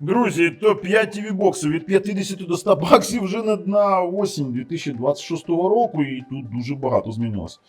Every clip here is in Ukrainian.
Друзі, топ-5 TV боксів від 50 до 100 баксів вже на, на осінь 2026 року, і тут дуже багато змінилось.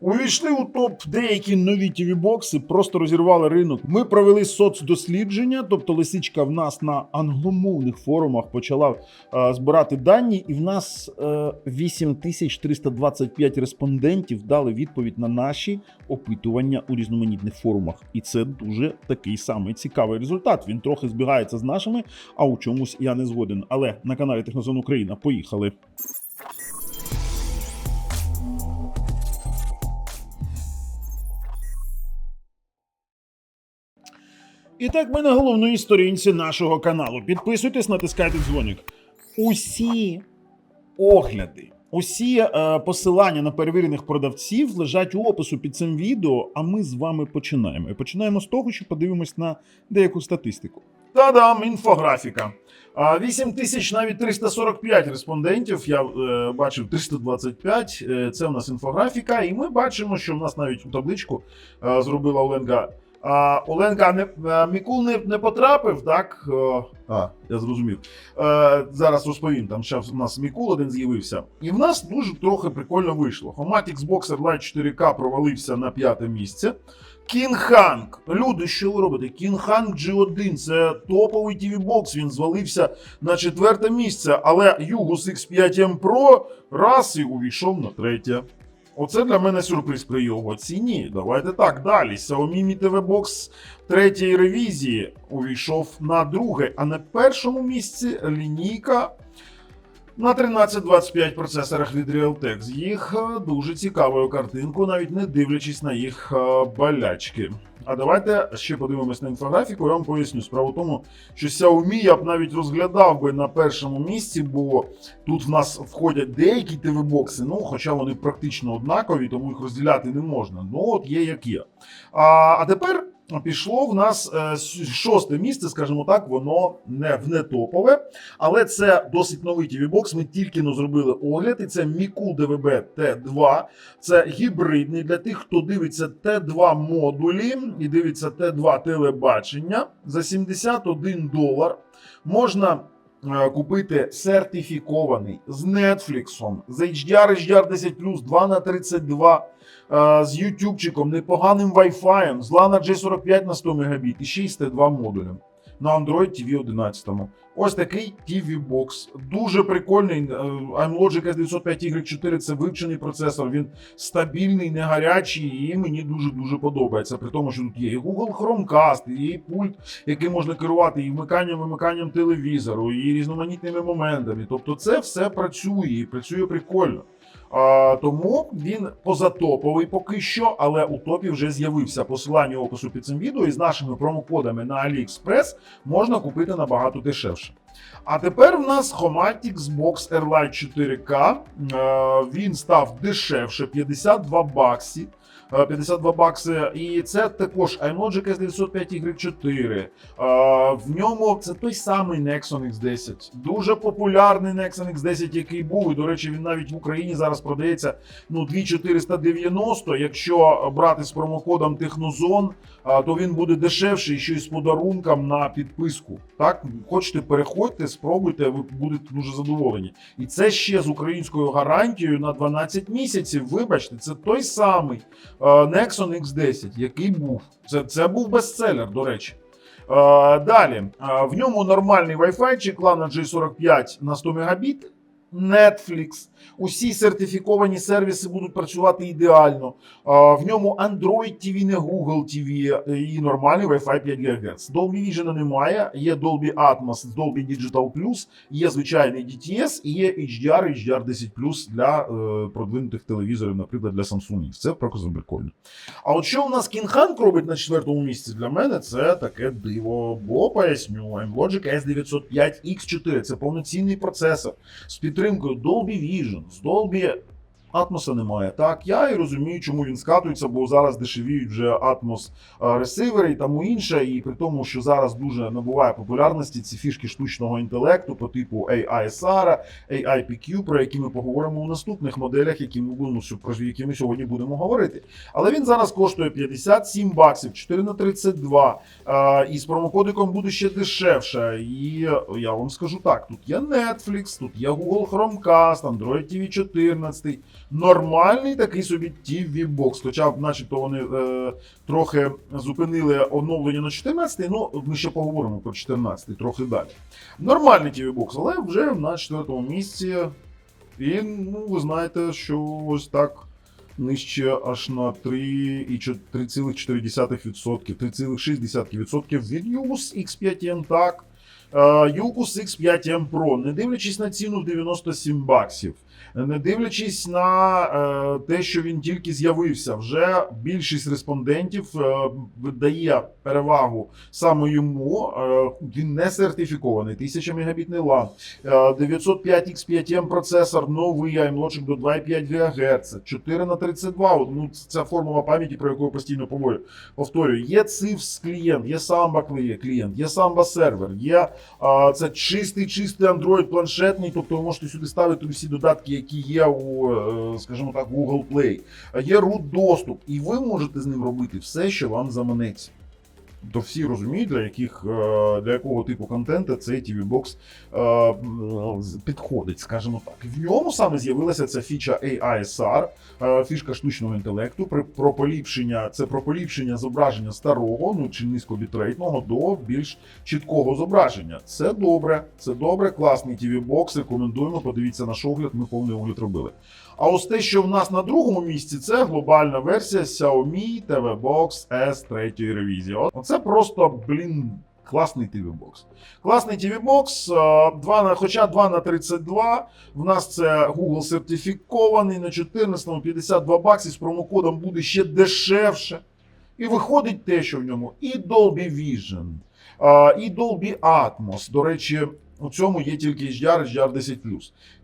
Увійшли у топ деякі нові TV бокси, просто розірвали ринок. Ми провели соцдослідження, тобто лисичка в нас на англомовних форумах почала е, збирати дані, і в нас е, 8325 респондентів дали відповідь на наші опитування у різноманітних форумах. І це дуже такий самий цікавий результат. Він трохи збігається з нашими, а у чомусь я не згоден. Але на каналі Технозон Україна поїхали. І так, ми на головній сторінці нашого каналу. Підписуйтесь, натискайте дзвоник. Усі огляди, усі е, посилання на перевірених продавців лежать у опису під цим відео. А ми з вами починаємо. І починаємо з того, що подивимось на деяку статистику. Та-дам, інфографіка. А, 8 тисяч навіть 345 респондентів. Я е, бачив 325. Е, це у нас інфографіка, і ми бачимо, що в нас навіть у табличку е, зробила Оленка. А, Оленка не, Мікул не, не потрапив, так? А, я зрозумів. Е, зараз розповім. Там ще у нас Мікул один з'явився. І в нас дуже трохи прикольно вийшло. Homatix Boxer Lite 4K провалився на п'яте місце. Кінханг. Люди, що ви робите? Кінханг G1 це топовий TV бокс. Він звалився на четверте місце. Але Югус X5M Pro раз і увійшов на третє. Оце для мене сюрприз при його ціні. Давайте так далі. Xiaomi Mi TV Box третьої ревізії увійшов на друге, а на першому місці лінійка на 1325 процесорах від Realtek з їх е, дуже цікавою картинкою, навіть не дивлячись на їх е, болячки. А давайте ще подивимось на інфографіку. Я вам поясню. Справа в тому, що Xiaomi я б навіть розглядав би на першому місці, бо тут в нас входять деякі ТВ-бокси, ну хоча вони практично однакові, тому їх розділяти не можна. Ну от є як є. А, а тепер пішло в нас е, шосте місце, скажімо так, воно не в не топове, але це досить новий TV-бокс. Ми тільки но зробили огляд, і це Miku DVB T2. Це гібридний для тих, хто дивиться Т2 модулі і дивиться Т2 телебачення за 71 долар. Можна купити сертифікований з Netflix, з HDR, HDR 10 2 на 32 е, з ютубчиком, непоганим Wi-Fi, з LANA J45 на 100 Мбіт і ще й з Т2 модулем на Android TV 11. Ось такий TV Box. Дуже прикольний. Е, iMlogic S905Y4 це вивчений процесор. Він стабільний, не гарячий, і мені дуже дуже подобається. При тому, що тут є і Google Chromecast, і пульт, яким можна керувати і вмиканням, вимиканням телевізору, і різноманітними моментами. Тобто, це все працює і працює прикольно. А, тому він позатоповий поки що, але у топі вже з'явився посилання опису під цим відео і з нашими промокодами на AliExpress можна купити набагато дешевше. А тепер в нас Homatix Box Airlight 4K. Е, Він став дешевше 52 баксі. Е, 52 бакси, і це також iMlogic S905Y4. Е, В ньому це той самий Nexon X10. Дуже популярний Nexon X10, який був. І, до речі, він навіть в Україні зараз продається ну, 2490. Якщо брати з промокодом Технозон, то він буде дешевший ще й з подарунком на підписку. Так, хочете, переходьте, спробуйте, ви будете дуже задоволені. І це ще з українською гарантією на 12 місяців. Вибачте, це той самий е, Nexon X10, який був. Це, це був бестселер, до речі. Е, Далі, е, в ньому нормальний Wi-Fi, LAN G45 на 100 Мбіт. Netflix, усі сертифіковані сервіси будуть працювати ідеально. В ньому Android TV, не Google TV і нормальний Wi-Fi 5 ГГц. Dolby Vision немає, є Dolby Atmos Dolby Digital Plus, є звичайний DTS і є HDR, HDR 10 Plus для е, продвинутих телевізорів, наприклад, для Samsung. Це просто прикольно. А от що у нас Кінханг робить на четвертому місці для мене, це таке диво. Бо поясню, Logic S905X4 це повноцінний процесор з підтримкою Dolby Vision, з Dolby Атмоса немає. Так, я і розумію, чому він скатується, бо зараз дешевіють вже Атмос е, ресивери і тому інше. І при тому, що зараз дуже набуває популярності ці фішки штучного інтелекту по типу AISR, AIPQ, про які ми поговоримо у наступних моделях, які ми будемо про які ми сьогодні будемо говорити. Але він зараз коштує 57 баксів, 4 на 32. е, І з промокодиком буде ще дешевше. І я вам скажу так: тут є Netflix, тут є Google Chromecast, Android TV 14. Нормальний такий собі TV Box. Хоча начебто, вони е, трохи зупинили оновлення на 14, ну ми ще поговоримо про 14 трохи далі. Нормальний TV Box, але вже на четвертому місці. І ну, ви знаєте, що ось так нижче аж на 3,4%, 3,6% від Югус X5M, так. Юкус X5M Pro, не дивлячись на ціну в 97 баксів, не дивлячись на е, те, що він тільки з'явився, вже більшість респондентів е, видає перевагу саме йому. Е, він не сертифікований, 1000 мегабітний LAN, е, 905 X5M процесор, новий iMlogic до 2,5 ГГц, 4 на 32. Ну, це формула пам'яті, про яку я постійно повторюю. повторюю. Є CIFS клієнт, є Samba клієнт, є Samba сервер, є це чистий, чистий Android планшетний, тобто ви можете сюди ставити всі додатки, які є у, е, скажімо так, Google Play. Є root доступ, і ви можете з ним робити все, що вам заманеться. То всі розуміють, для яких е, для якого типу контенту цей TV Box е, підходить, скажімо так. В ньому саме з'явилася ця фіча AISR, е, фішка штучного інтелекту, про поліпшення це про поліпшення зображення старого, ну чи низькобітрейтного до більш чіткого зображення. Це добре, це добре, класний TV Box, Рекомендуємо. Подивіться наш огляд. Ми повний огляд робили. А ось те, що в нас на другому місці, це глобальна версія Xiaomi TV Box S 3 ревізії. Оце просто, блін, класний TV Box. Класний TV Box, е, 2 на, хоча 2 на 32. В нас це Google сертифікований на 14 52 бакси з промокодом буде ще дешевше. І виходить те, що в ньому і Dolby Vision, і Dolby Atmos. До речі, у цьому є тільки HDR, HDR 10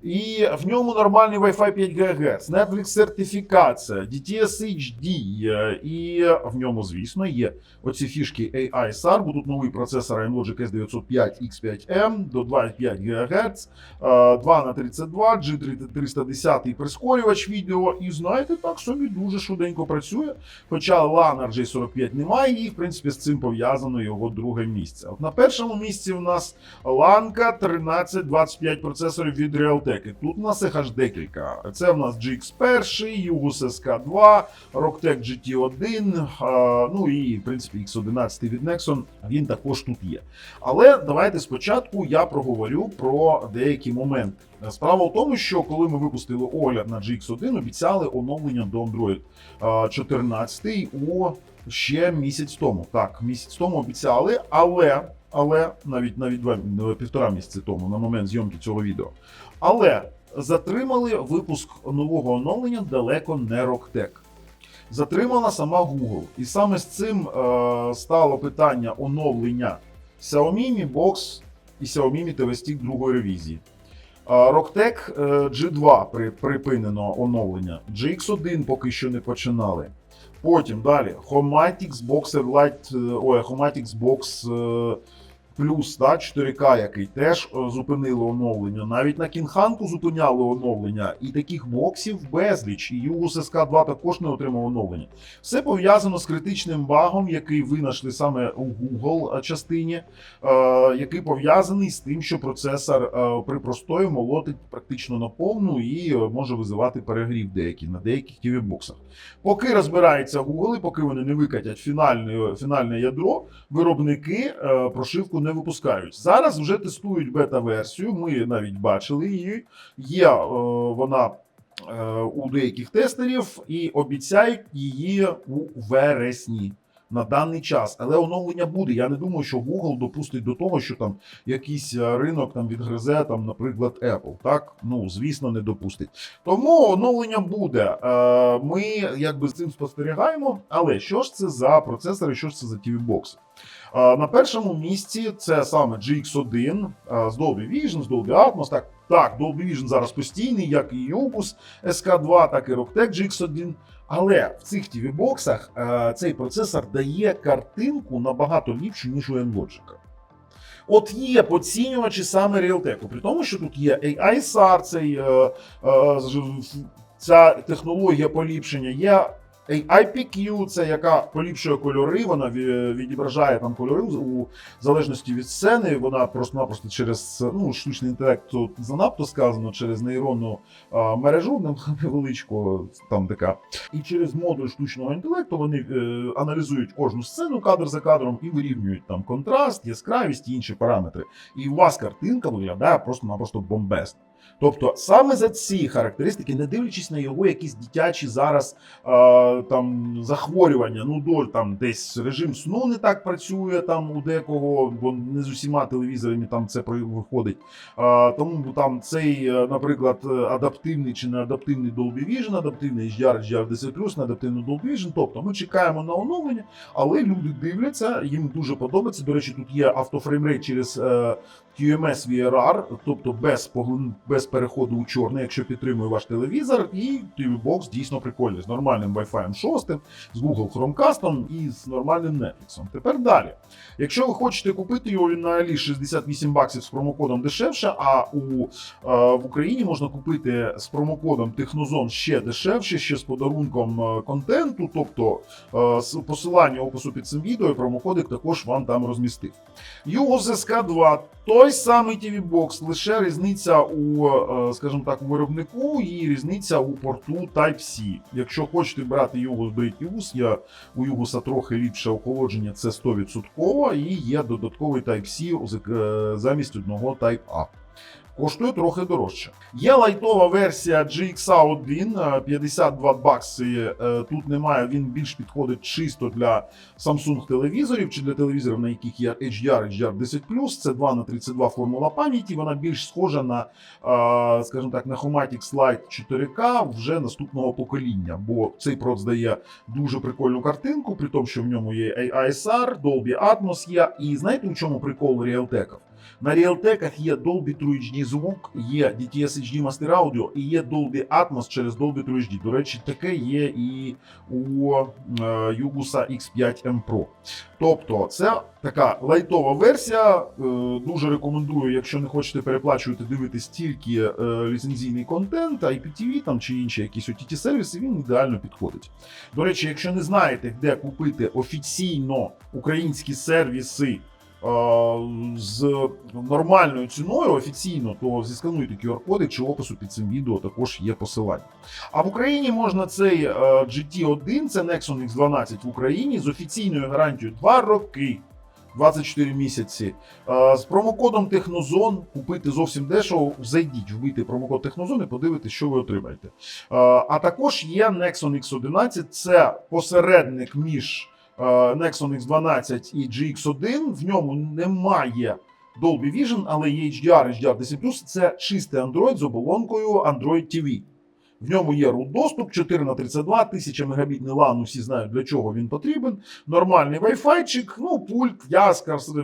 І в ньому нормальний Wi-Fi 5 ГГц, Netflix сертифікація, DTS HD, е, і в ньому, звісно, є оці фішки AI SAR, будуть новий процесор iMlogic S905 X5M до 2,5 ГГц, 2 на 32, G310 прискорювач відео. І знаєте, так собі дуже швиденько працює. Хоча LAN RJ45 немає, і в принципі з цим пов'язано його друге місце. От на першому місці у нас ланка 1325 процесорів від Realtek. Тут у нас їх аж декілька. Це в нас GX1, Yugus SK2, Rocktech GT1, ну і в принципі X11 від Nexon. Він також тут є. Але давайте спочатку я проговорю про деякі моменти. Справа в тому, що коли ми випустили огляд на GX1, обіцяли оновлення до Android 14 у ще місяць тому. Так, місяць тому обіцяли, але, але навіть навіть два ну, півтора місяці тому, на момент зйомки цього відео. Але затримали випуск нового оновлення далеко не Rocktech. Затримала сама Google. І саме з цим е, стало питання оновлення Xiaomi Mi Box і Xiaomi Mi TV Stick другої ревізії. Е, Rocktech е, G2 при, припинено оновлення. GX1 поки що не починали. Потім далі Homatix Boxer Lite, е, ой, Homatix Box е, Plus, да, 4К, який теж е, зупинили оновлення. Навіть на Кінханку зупиняли оновлення, і таких боксів безліч. І Югус SK2 також не отримав оновлення. Все пов'язано з критичним багом, який ви знайшли саме у Google частині, е, який пов'язаний з тим, що процесор е, при простої молотить практично на повну і е, може визивати перегрів деякі на деяких TV-боксах. Поки розбирається Google, і поки вони не викатять фінальне, фінальне ядро, виробники е, прошивку не випускають. Зараз вже тестують бета-версію. Ми навіть бачили її. Є е, вона е, у деяких тестерів і обіцяють її у вересні. На даний час, але оновлення буде. Я не думаю, що Google допустить до того, що там якийсь е, ринок там відгризе, там, наприклад, Apple. Так, ну звісно, не допустить. Тому оновлення буде. Е, Ми якби з цим спостерігаємо. Але що ж це за процесори, що ж це за TV бокси? На першому місці це саме GX1 а, з Dolby Vision, з Dolby Atmos. Так, так, Dolby Vision зараз постійний, як і Opus SK2, так і Rocktech GX1. Але в цих tv боксах цей процесор дає картинку набагато ліпшу, ніж у Nlogic. От є поцінювачі саме Realtek, при тому, що тут є AISR, цей, е, е, ця технологія поліпшення, є IPQ, це яка поліпшує кольори, вона ві- відображає там кольори у залежності від сцени. Вона просто-напросто через ну, штучний інтелект тут занадто сказано, через нейронну а, мережу невеличку, там така. І через модуль штучного інтелекту вони е, аналізують кожну сцену кадр за кадром і вирівнюють там контраст, яскравість і інші параметри. І у вас картинка виглядає просто-напросто бомбесно. Тобто саме за ці характеристики, не дивлячись на його якісь дитячі зараз е, там захворювання, ну доль там десь режим сну не так працює там у декого, бо не з усіма телевізорами там це виходить. Е, тому там цей, е, наприклад, е, адаптивний чи не адаптивний Dolby Vision, адаптивний HDR, HDR10+, не адаптивний Dolby Vision. Тобто ми чекаємо на оновлення, але люди дивляться, їм дуже подобається. До речі, тут є автофреймрейт через е, QMS VRR, тобто без без переходу у чорне, якщо підтримує ваш телевізор, і TV Box дійсно прикольний з нормальним Wi-Fi 6, з Google Chromecast і з нормальним Netflix. Тепер далі. Якщо ви хочете купити його він на Алі 68 баксів з промокодом дешевше, а у е, в Україні можна купити з промокодом Технозон ще дешевше, ще з подарунком е, контенту, тобто е, з посилання опису під цим відео, і промокодик також вам там розмістив. UOS SK2 той самий TV Box, лише різниця у, е, скажімо так, виробнику і різниця у порту Type-C. Якщо хочете брати його беріть UGOS, я у Югуса трохи ліпше охолодження, це 100%, і є додатковий Type-C е, замість одного Type-A. Коштує трохи дорожче. Є лайтова версія GXA1, е, 52 бакси. е, Тут немає, він більш підходить чисто для Samsung телевізорів чи для телевізорів, на яких є HDR, HDR10+, це 2 на 32 формула пам'яті. Вона більш схожа на, е, скажімо так, на Chromatic Slide 4K вже наступного покоління, бо цей прот здає дуже прикольну картинку, при тому, що в ньому є AISR, Dolby Atmos є. І знаєте, у чому прикол Realtek? На Realtek є Dolby True HD звук, є DTS HD Master Audio і є Dolby Atmos через Dolby True HD. До речі, таке є і у е, Yugusa X5 M Pro. Тобто, це така лайтова версія. Е, дуже рекомендую, якщо не хочете переплачувати, дивитись тільки е, ліцензійний контент, IPTV там чи інші якісь OTT сервіси, він ідеально підходить. До речі, якщо не знаєте, де купити офіційно українські сервіси. З нормальною ціною офіційно, то зіскануйте QR-коди чи опису під цим відео також є посилання. А в Україні можна цей е, GT1, це Nexon X12 в Україні з офіційною гарантією 2 роки. 24 місяці. Е, З промокодом Технозон купити зовсім дешево. Зайдіть, вбийте промокод Технозон і подивитесь, що ви отримаєте. Е, А також є Nexon X11, це посередник між Nexon X12 і GX1. В ньому немає Dolby Vision, але є HDR, HDR10+. Це чистий Android з оболонкою Android TV. В ньому є root доступ 4 на 32 1000 мегабітний LAN, усі знають для чого він потрібен. Нормальний Wi-Fi, ну пульт. Я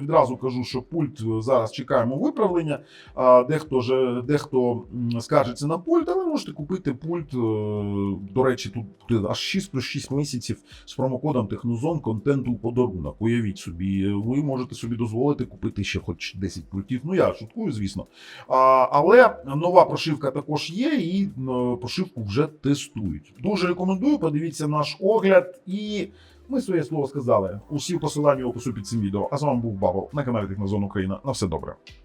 відразу кажу, що пульт е, зараз чекаємо виправлення. Дехто же дехто скаржиться на пульт, але можете купити пульт. е, До речі, тут аж 6 плюс 6 місяців з промокодом Технозон контенту у подарунок. Уявіть собі, ви можете собі дозволити купити ще хоч 10 пультів. Ну я шуткую, звісно. Але нова прошивка також є, і е, прошивку вже тестують. Дуже рекомендую. Подивіться наш огляд, і ми своє слово сказали. Усі посилання в опису під цим відео. А з вами був Бабл на каналі Технозон Україна. На все добре.